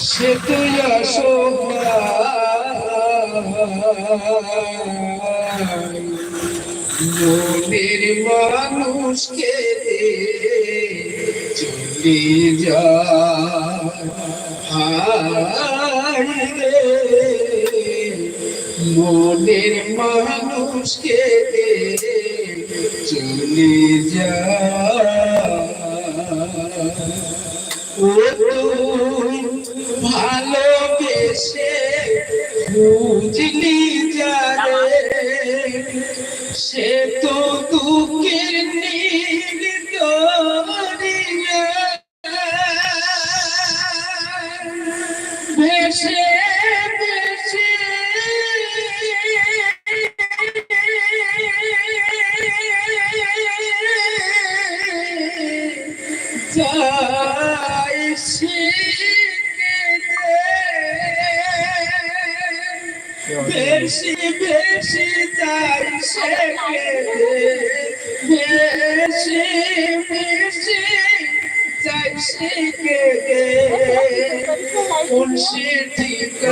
সে তুই মনের মানুষকে চলে যা। মনের মানুষকে চলে যা। ভালোবেসে বুঝলি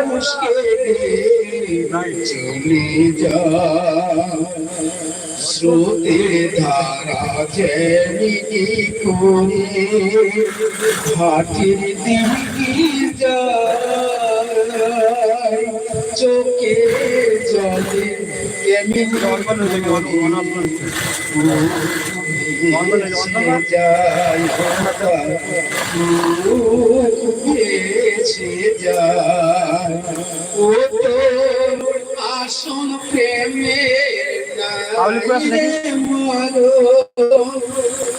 মানুষকে চলে যায় স্রোতের ধারা যেমিনি করে ঘাটের দিকে যায় চোখে জলে কেমনি যায় ভেসে যায় ও তো আসন প্রেমে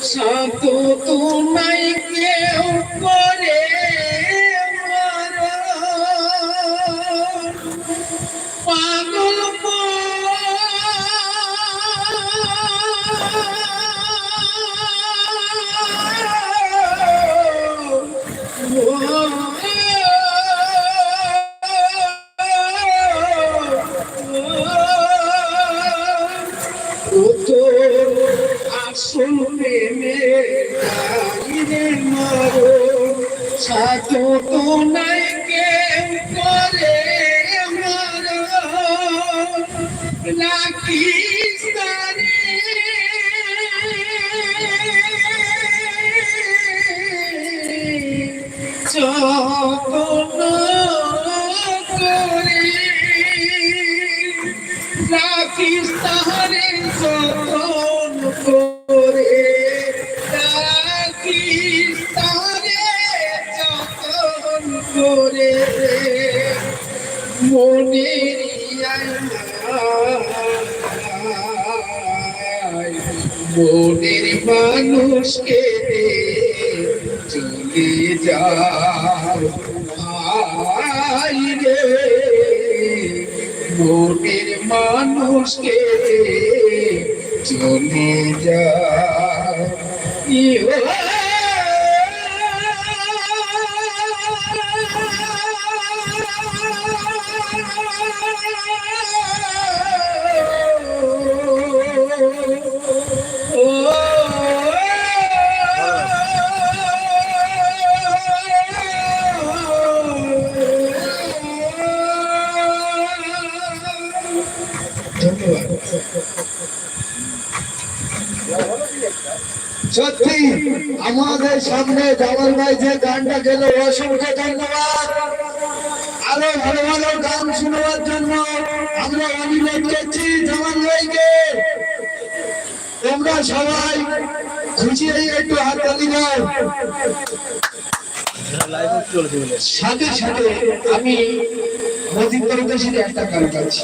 সাত তো নাই কেউ করে পাগল Lucky. মানুষকে চলে যাও হায় রে মনের মানুষকে চলে যাও। ইহো সত্যি, আমাদের সামনে জামাল ভাই যে গানটা গেল, অসংখ্য ধন্যবাদ। আরও ভালো ভালো গান শোনাবার জন্য আমরা অনুরোধ করছি জামাল ভাইকে। তোমরা সবাই খুশি হয়ে একটু হাত তালি দাও। সাথে সাথে আমি মজিদ পরদেশের একটা গান গাচ্ছি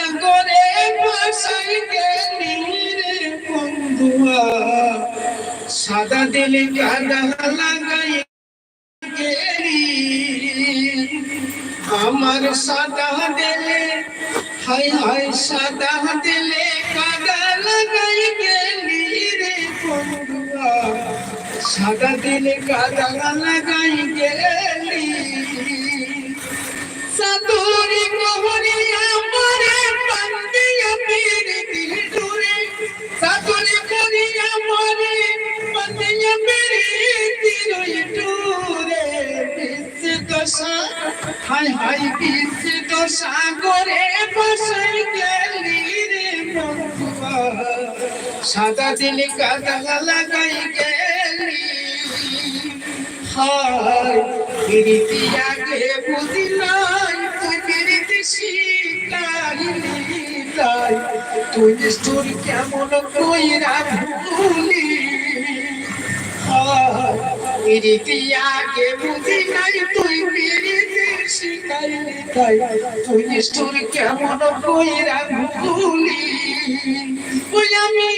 সাদা দিলে কাদা লাগাই গেলি আমার সাদা দিলে হাই হাই সাদা দিলে কাদা লাগাই গেলি রে বন্ধুয়া। সাদা দিলে কাদা লাগাই গেলি দশা হাই হাই বিচ দশা বসাই গেলি রে সাদা দিল কাদা লাগাই গেলি। হায় প্রীতি আগে বুঝিলাই তুই প্রীতি শিখাইলি তাই তুই নিষ্ঠুর কেমন কইরা ভুলি। হায় প্রীতি আগে বুঝিলাই তুই তাই তুই নিষ্ঠুর কেমন কইরা ভুলি ওই আমি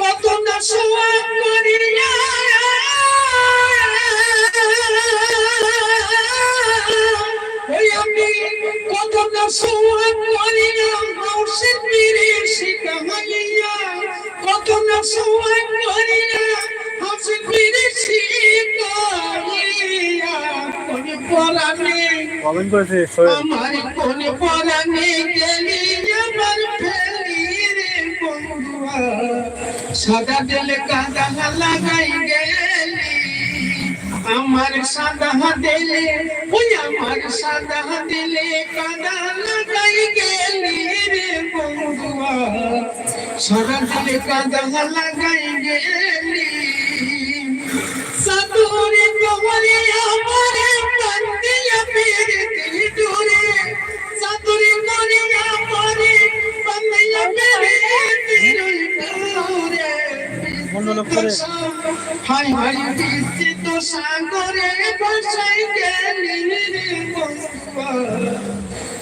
কত না সোয়া করিয়া ওই আমি কত না সোয়া করিয়া কোনে পরানে কমেন্ট করেছে সোহেল আমার কোনে পরানে গেলি আমার ফেলি রে বন্ধুয়া সাদা দিলে কাদা লাগাই গেলি আমার সাদা দিলে ওই আমার সাদা দিলে কাদা লাগাই গেলি রে বন্ধুয়া সাদা দিলে কাদা লাগাই গেলি সাদুরে কোমরে আমারে মনোলোক করে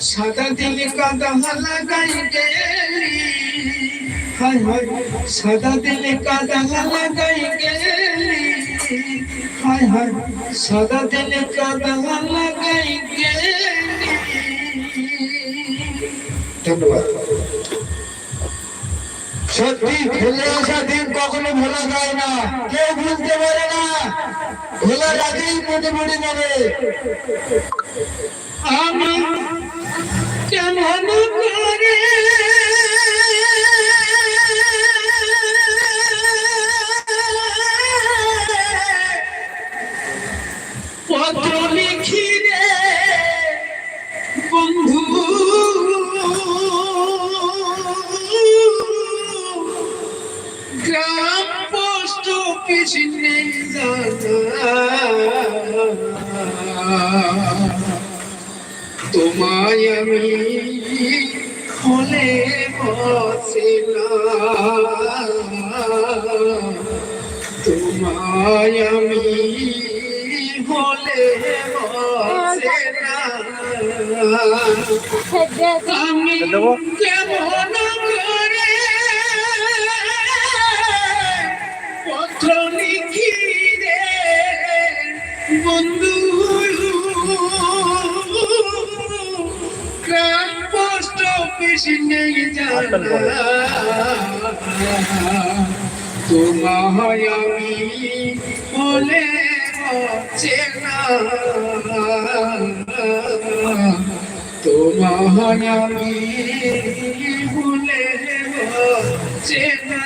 সাদা দিল কাদা লাগাই গেলি হাই হাই সাদা দিল কাদা লাগাই গেলি হাই হাই সাদা দিল কাদা লাগাই গেলি ধন্যবাদ। সত্যি ফেলে আসা দিন কখনো ভোলা যায় না। কেউ ভুলতে পারে না। ভোলা আগেই মনে পড়ে যাবে আমি কেমন তোমায় আমি হলে বসে না তোমায় আমি হলে কেমন করে লিখি রে বন্ধু তোমায় আমি বলে হচ্ছে না। তোমায় আমি ভুলে হচ্ছে না।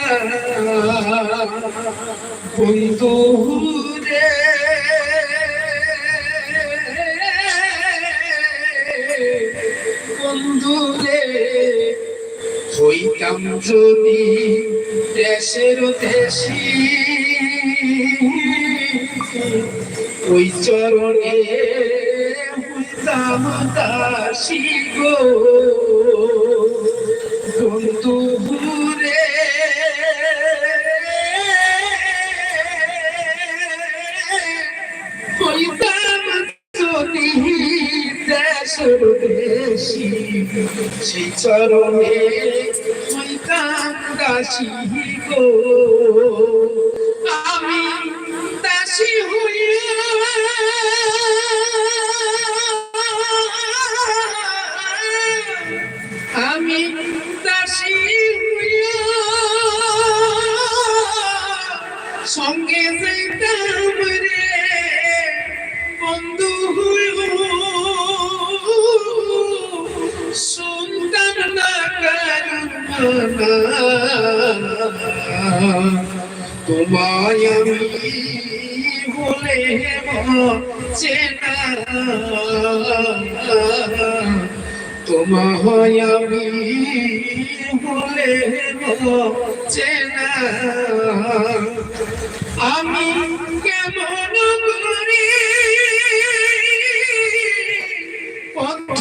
বন্ধু রে বন্ধু রে হইতাম যদি দেশের দেশি। ওই চরণে হইতাম দাসী গো। দেশের দেশি সেই চরণে দাসী গো আমি দাসী হইয়া তোমায় আমি বলে চেনা তোমায় আমি বলে চেনা। আমি কেমন করি? পথ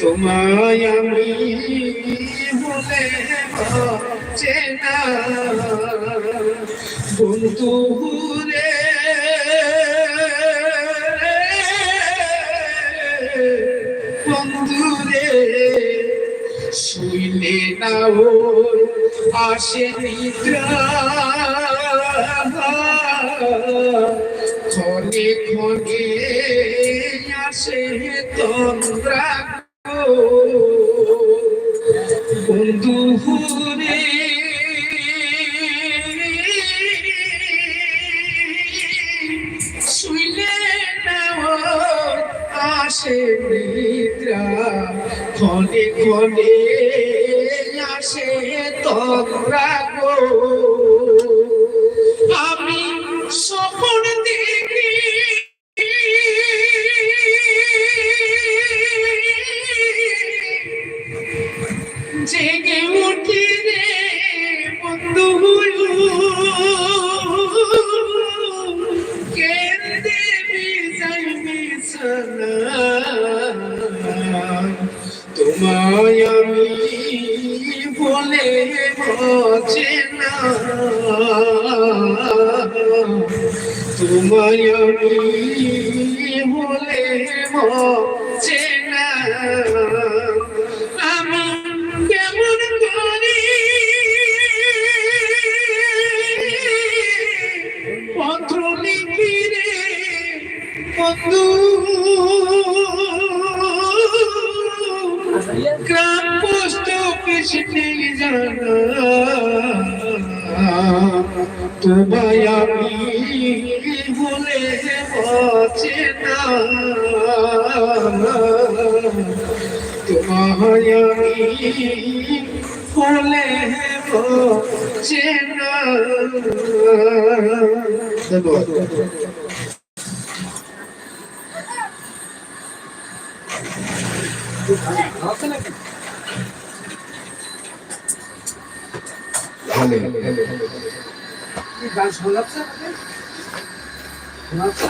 তোমায় আমি বলে চেনা বন্ধু রে বন্ধু রে শুইলে না ওর আসে নিদ্রা। ক্ষণে ক্ষণে আসে তন্দ্রা বন্ধু রে শুইলে আসে নিদ্রা ক্ষণে ক্ষণে আসে তন্দ্রা গো। বন্ধু। গ্রাম পোস্ট অফিস তোমায় বলে বাঁচে না। তোমায় বলে বাঁচে ধন্যবাদ গান শোনাচ্ছে শোনাচ্ছে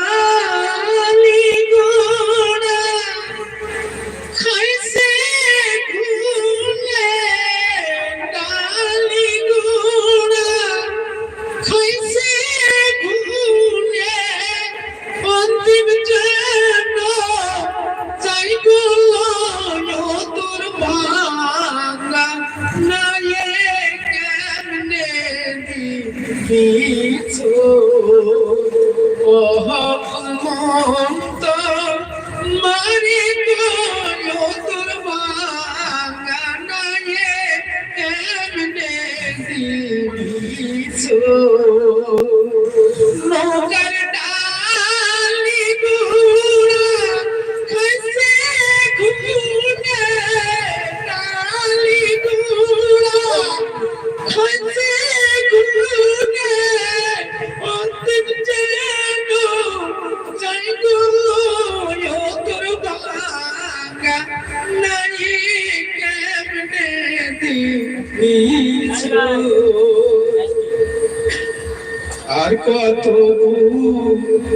কত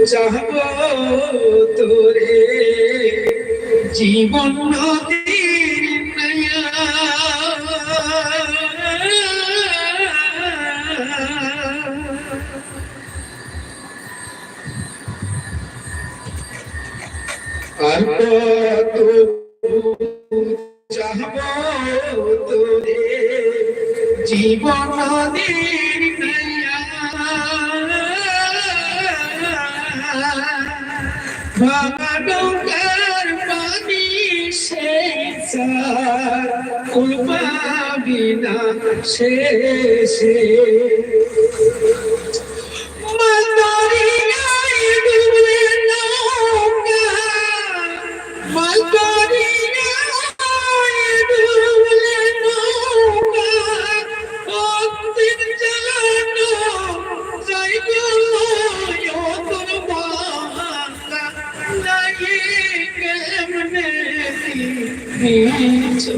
চাহব তোরে জীবন নদীর আর কত চাহব তোরে জীবন নদীর ভাঙা ডোঙ্গার পানি শেষ উল্পাবি না শেষে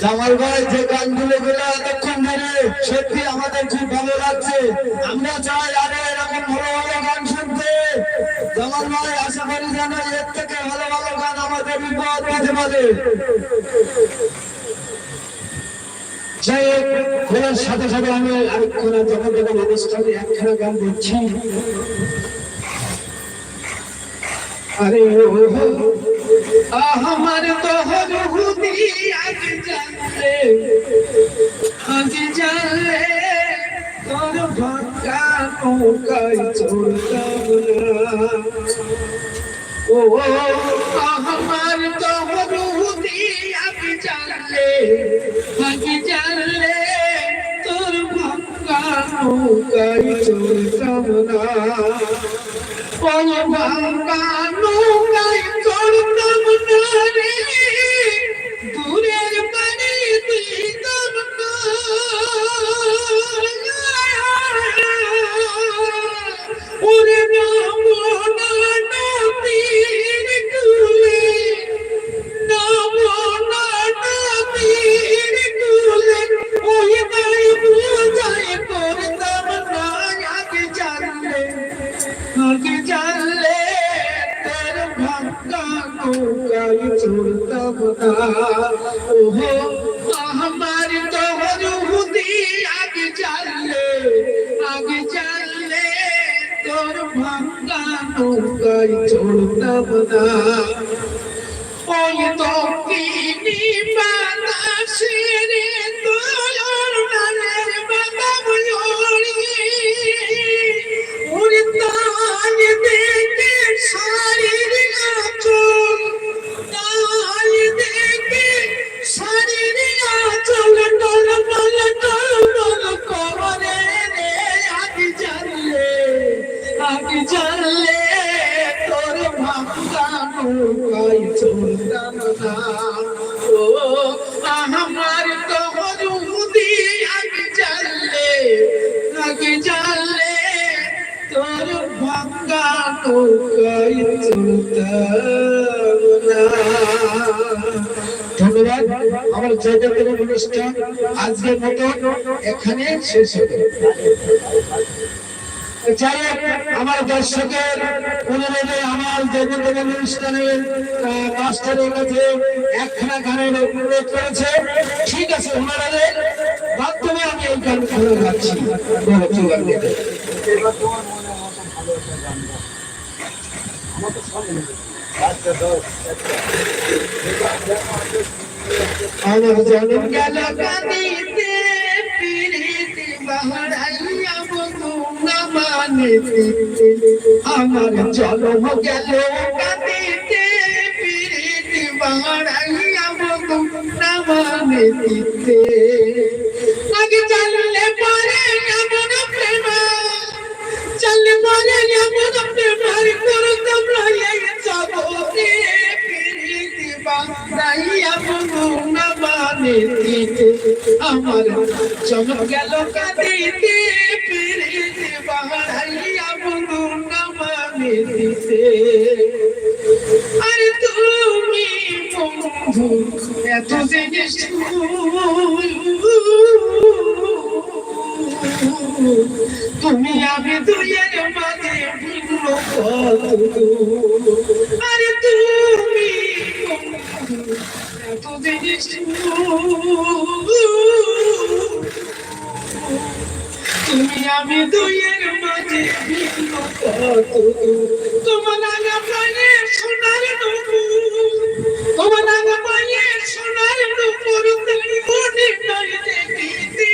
জামাল ভাই, যে গানগুলো গুলো এতক্ষণ ধরে, সত্যি আমাদের খুব ভালো লাগছে। আমরা চাই আরও এরকম ভালো ভালো গান শুনতে। জামাল আশা করি যেন এর থেকে ভালো ভালো গান আমাদের বিপদ পেতে পারে সাথে সাথে আমি আরেকখানা যখন যখন অনুষ্ঠানে একখানা গান দিচ্ছি আরে আমার তোহর হুদি আজ জানলে আজ জানলে তোর ভাঙ্গা নৌকায় চলতাম না। ও আমার তোহর হুদি আজ জানলে আজ জানলে তোর ভাঙ্গা নৌকায় চলতাম না। ওই ভাঙ্গানো গাই করতাম না রে দূরের বাড়ি অনুষ্ঠান আজকের মতো এখানে শেষ হলো আমার দর্শকের অনুরোধে আমার জগতের অনুষ্ঠানের মাস্টারের কাছে একখানা গানের অনুরোধ করেছে। ঠিক আছে, ওনাদের মাধ্যমে আমি এই গান খুলে যাচ্ছি? আমার জনম গেল কাঁদিতে পিড়িতে বাহারাইয়া বধু না মানিতে আমার জনম গেল কাঁদিতে পিড়িতে বাহারাইয়া বধু না মানিতে গেল কাঁদিতে পিরিতি বাড়াইয়া বন্ধু নামানে দিতে আরে তুমি বন্ধু, এত জিনিস তুমি আমি দুইয়ের মাঝে ভিন্ন আরে তুমি এত জিনিস আমি দুইয়ের মাঝে তোমার আগা পায়ে সোনার তোমার আগা পায়ে সোনার নুপুর তুমি মনে নয় দেখিতে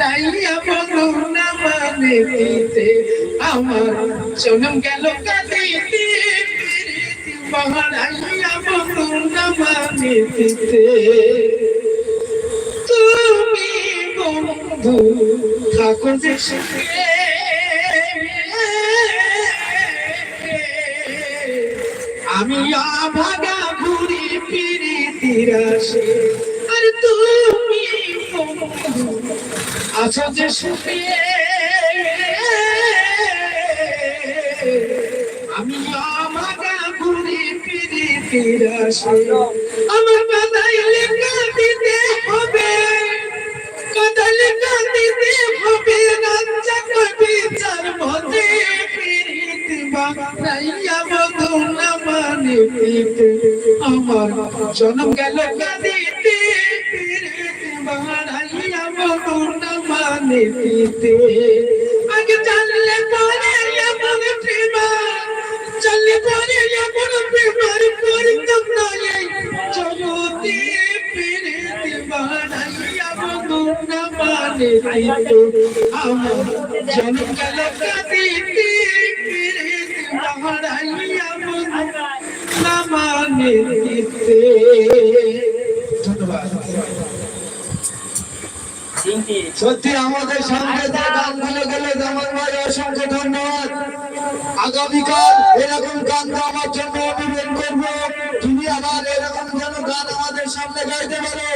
রাইয়া বলো না মানে দিতে আমার জনম গেল কাঁদিতে বাহারাইয়া বলো না মানে দিতে সুখে আমি আভাগা ঘুরি ফিরি তিরাসে আর তুমি আছো যে আমি আভাগা ঘুরি ফিরি তিরাসে আমার মতে ফিরিতে বাংলাইয়া বধু না মানে পিতে আমার জন্ম গেল কাঁদিতে ফিরিতে বাংলাইয়া বধু না মানে পিতে আগে জানলে পরে এমন প্রেমা চললে পরে এমন প্রেমার করতাম না এই জগতে ফিরিতে বাড়াইয়া বধু না মানে দিতে আমার সত্যি আমাদের সামনে যে গানগুলো গেলে আমার ভাই অসংখ্য ধন্যবাদ। আগামীকাল এরকম গান আমার জন্য অনুরোধ করব তুমি আবার এরকম যেন গান আমাদের সামনে গাইতে পারো